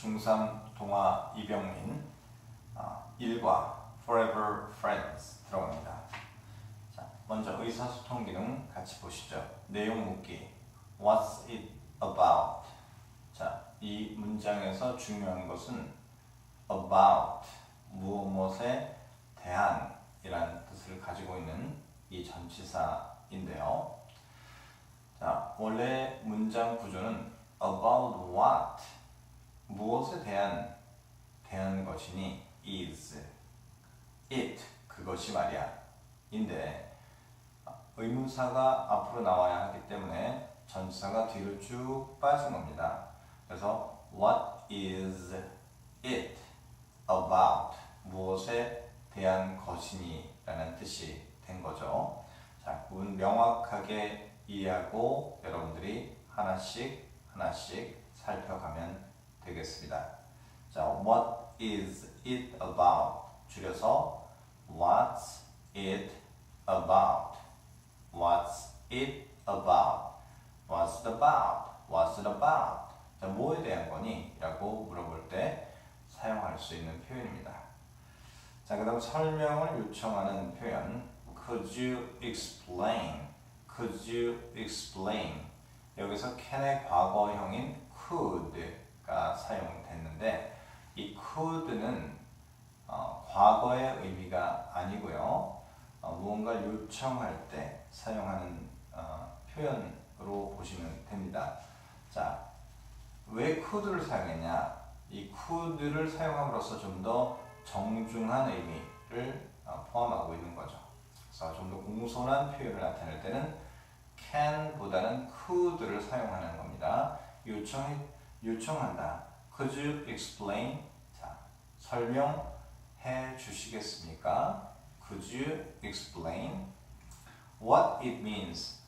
중3 동아 이병민 아, 1과 Forever Friends 들어갑니다. 자, 먼저 의사소통 기능 같이 보시죠. 내용 묻기 What's it about? 자, 이 문장에서 중요한 것은 about 무엇 무엇에 대한이라는 뜻을 가지고 있는 이 전치사인데요. 자, 원래 문장 구조는 about what 무엇에 대한 대한 것이니 is it 그것이 말이야 인데 의문사가 앞으로 나와야 하기 때문에 전치사가 뒤로 쭉 빠진 겁니다. 그래서 what is it about 무엇에 대한 것이니 라는 뜻이 된 거죠. 자, 문 명확하게 이해하고 여러분들이 하나씩 하나씩 살펴가면 되겠습니다. 자, what is it about? 줄여서 what's it about? What's it about? What's it about? What's it about? 자, 뭐에 대한 거니? 라고 물어볼 때 사용할 수 있는 표현입니다. 자, 그 다음 설명을 요청하는 표현. Could you explain? Could you explain? 여기서 can의 과거형인 could 가 사용됐는데 이 could는 어, 과거의 의미가 아니고요. 어, 무언가 요청할 때 사용하는 어, 표현으로 보시면 됩니다. 자, 왜 could를 사용했냐? 이 could를 사용함으로써 좀 더 정중한 의미를 어, 포함하고 있는 거죠. 그래서 좀 더 공손한 표현을 나타낼 때는 can보다는 could를 사용하는 겁니다. 요청 요청한다. Could you explain? 자, 설명해 주시겠습니까? Could you explain what it means?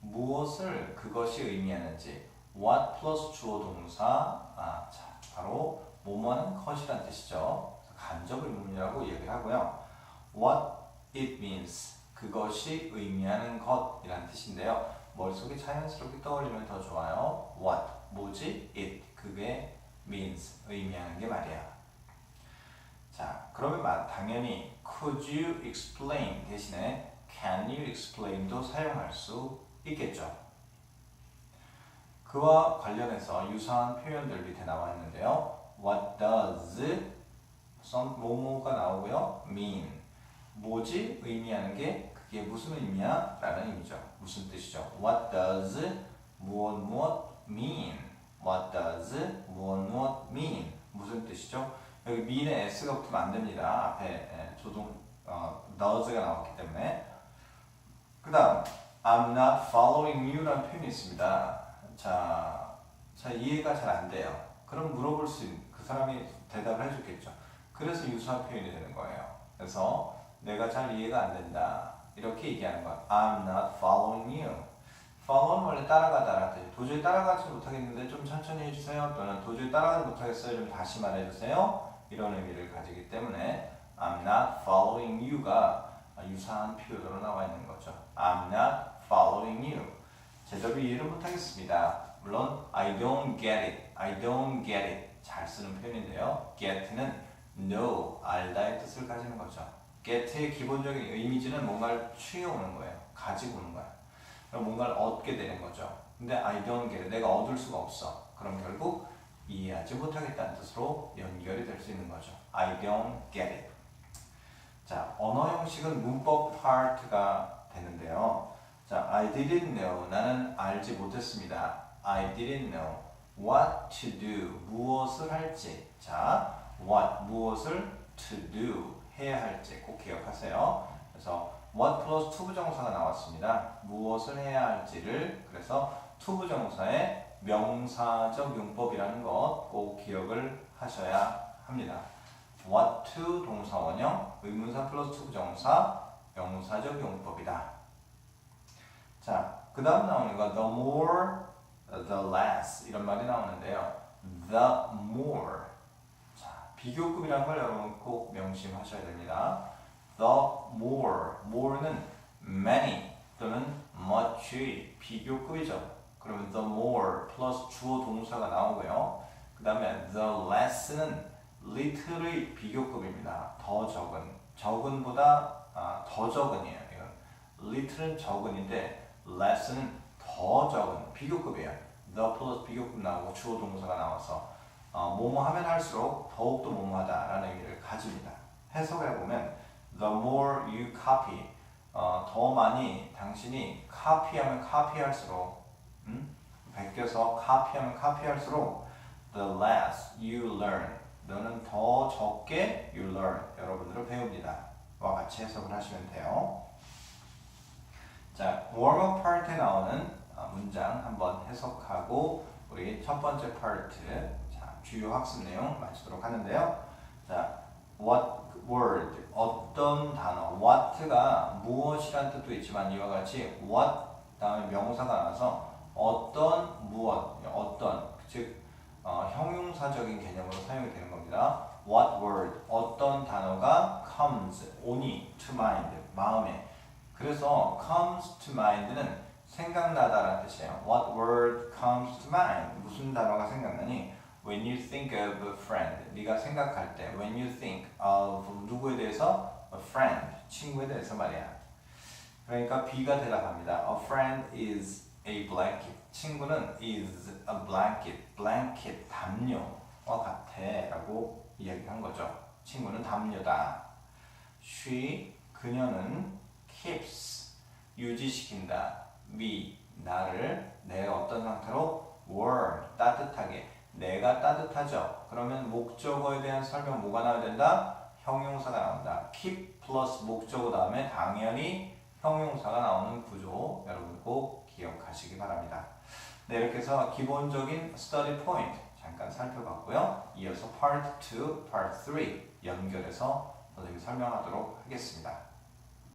무엇을 그것이 의미하는지. What 플러스 주어 동사. 아, 자, 바로 뭐뭐하는 것이란 뜻이죠. 간접 의문이라고 얘기를 하고요. What it means. 그것이 의미하는 것이란 뜻인데요. 머릿속에 자연스럽게 떠올리면 더 좋아요. What, 뭐지? It, 그게 means, 의미하는 게 말이야. 자, 그러면 마- 당연히 could you explain 대신에 can you explain도 사용할 수 있겠죠. 그와 관련해서 유사한 표현들 밑에 나와 있는데요. What does some 뭐뭐가 나오고요. mean 뭐지 의미하는 게 그게 무슨 의미야? 라는 의미죠. 무슨 뜻이죠? What does 무엇 무엇 mean? What does 무엇 무엇 mean? 무슨 뜻이죠? 여기 mean에 s가 붙으면 안 됩니다. 앞에 예, 조동 어, does가 나왔기 때문에 그 다음 I'm not following you라는 표현이 있습니다. 자, 자 이해가 잘 안 돼요. 그럼 물어볼 수 있는 그 사람이 대답을 해줬겠죠. 그래서 유사한 표현이 되는 거예요. 그래서 내가 잘 이해가 안 된다. 이렇게 얘기하는 거야. I'm not following you. follow는 원래 따라가다라는 뜻. 도저히 따라가지 못하겠는데 좀 천천히 해주세요. 또는 도저히 따라가지 못하겠어요. 좀 다시 말해주세요. 이런 의미를 가지기 때문에 I'm not following you가 유사한 표현으로 나와 있는 거죠. I'm not following you. 제대로 이해를 못하겠습니다. 물론 I don't get it, I don't get it 잘 쓰는 표현인데요. get는 know, 알다의 뜻을 가지는 거죠. Get의 기본적인 의미지는 뭔가를 취해오는 거예요. 가지고 오는 거야. 뭔가를 얻게 되는 거죠. 근데 I don't get 내가 얻을 수가 없어. 그럼 결국 이해하지 못하겠다는 뜻으로 연결이 될 수 있는 거죠. I don't get it. 자, 언어 형식은 문법 파트가 되는데요. 자, I didn't know. 나는 알지 못했습니다. I didn't know what to do. 무엇을 할지. 자, what 무엇을 to do 해야 할지 꼭 기억하세요. 그래서 what 플러스 투부정사가 나왔습니다. 무엇을 해야 할지를 그래서 투부정사의 명사적 용법이라는 것 꼭 기억을 하셔야 합니다. what to 동사 원형, 의문사 플러스 투부정사 명사적 용법이다. 자, 그 다음 나오는 거 the more, the less 이런 말이 나오는데요. the more 자, 비교급이라는 걸 여러분 꼭 명심하셔야 됩니다. the more, more는 many 또는 much의 비교급이죠. 그러면 the more 플러스 주어 동사가 나오고요. 그 다음에 the less는 little의 비교급입니다. 더 적은. 적은보다 아, 더 적은이에요. 이건 little은 적은인데 less는 더 적은 비교급이에요. the plus 비교급 나오고 주어 동사가 나와서 어, 뭐뭐 하면 할수록 더욱더 뭐뭐하다라는 의미를 가집니다. 해석해 보면 the more you copy 어, 더 많이 당신이 카피하면 카피할수록 음? 베껴서 카피하면 카피할수록 the less you learn 너는 더 적게 you learn 여러분들은 배웁니다. 와 같이 해석을 하시면 돼요. 자, warm-up 파트에 나오는 어, 문장 한번 해석하고 우리 첫 번째 파트 자, 주요 학습 내용 마치도록 하는데요. 자, what word 어떤 단어 what가 무엇이란 뜻도 있지만 이와 같이 what 다음에 명사가 나와서 어떤 무엇 어떤 즉 어, 형용사적인 개념으로 사용이 되는 겁니다. What word 어떤 단어가 comes 오니 to mind 마음에 그래서 comes to mind는 생각나다라는 뜻이에요. What word comes to mind 무슨 단어가 생각나니? When you think of a friend 네가 생각할 때 When you think of 누구에 대해서? A friend 친구에 대해서 말이야. 그러니까 B가 대답합니다. A friend is a blanket. 친구는 is a blanket. blanket 담요와 같아 라고 이야기한 거죠. 친구는 담요다. She 그녀는 keeps 유지시킨다. me 나를 내가 어떤 상태로 warm 따뜻하게 내가 따뜻하죠. 그러면 목적어에 대한 설명 뭐가 나와야 된다? 형용사가 나온다. keep 플러스 목적어 다음에 당연히 형용사가 나오는 구조 여러분 꼭 기억하시기 바랍니다. 네, 이렇게 해서 기본적인 study point 잠깐 살펴봤고요. 이어서 part 2, part 3 연결해서 선생님이 설명하도록 하겠습니다.